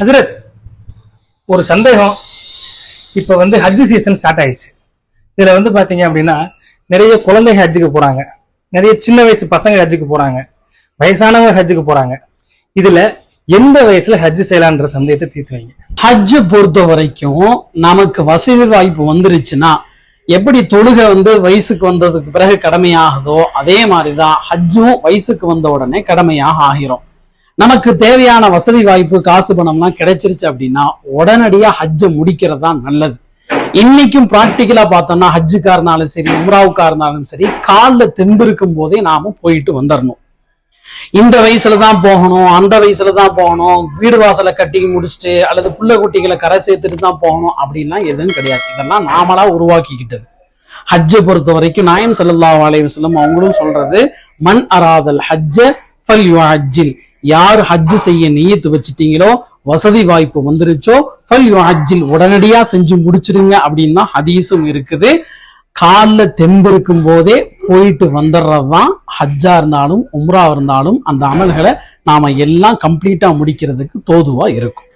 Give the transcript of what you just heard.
ஹசரத் ஒரு சந்தேகம். இப்போ வந்து ஹஜ் சீசன் ஸ்டார்ட் ஆயிடுச்சு. இதில் வந்து பார்த்தீங்க அப்படின்னா நிறைய குழந்தைங்க ஹஜ்ஜுக்கு போகிறாங்க நிறைய சின்ன வயசு பசங்க ஹஜ்ஜுக்கு போகிறாங்க வயசானவங்க ஹஜ்ஜுக்கு போகிறாங்க இதில் எந்த வயசுல ஹஜ் செய்யலான்ற சந்தேகத்தை தீர்த்து வைங்க. ஹஜ்ஜை பொறுத்த வரைக்கும் நமக்கு வசதி வாய்ப்பு வந்துருச்சுன்னா எப்படி தொழுகை வந்து வயசுக்கு வந்ததுக்கு பிறகு கடமையாகுதோ அதே மாதிரிதான் ஹஜ்ஜும் வயசுக்கு வந்த உடனே கடமையாக ஆகிரும். நமக்கு தேவையான வசதி வாய்ப்பு காசு பணம்லாம் கிடைச்சிருச்சு அப்படின்னா உடனடியா ஹஜ்ஜை முடிக்கிறது தான் நல்லது. இன்னைக்கும் பிராக்டிக்கலா பார்த்தோம்னா ஹஜ்ஜுக்கா இருந்தாலும் சரி உம்ராவுக்கா இருந்தாலும் சரி காலில் தெம்பு இருக்கும் போதே நாம போயிட்டு வந்துடணும் இந்த வயசுல தான் போகணும் அந்த வயசுல தான் போகணும் வீடு வாசலை கட்டி முடிச்சுட்டு அல்லது புள்ள குட்டிகளை கரை சேர்த்துட்டு தான் போகணும் அப்படின்லாம் எதுவும் கிடையாது. இதெல்லாம் நாமளா உருவாக்கிக்கிட்டது. ஹஜ்ஜை பொறுத்த வரைக்கும் நாயம் சல்லா அலைஹி அவங்களும் சொல்றது மண் அராதல் ஹஜ்ஜ ஃபல் யுஅஜ்ஜில் யார் ஹஜ்ஜு செய்ய நீயத்து வச்சுட்டீங்களோ வசதி வாய்ப்பு வந்துருச்சோ ஃபல் ஹஜ்ஜில் உடனடியா செஞ்சு முடிச்சிருங்க அப்படின்னு தான் ஹதீஸும் இருக்குது. காலில் தெம்பு இருக்கும் போதே போயிட்டு வந்துடுறது தான் ஹஜ்ஜா இருந்தாலும் உம்ரா இருந்தாலும் அந்த அமல்களை நாம எல்லாம் கம்ப்ளீட்டா முடிக்கிறதுக்கு தோதுவா இருக்கும்.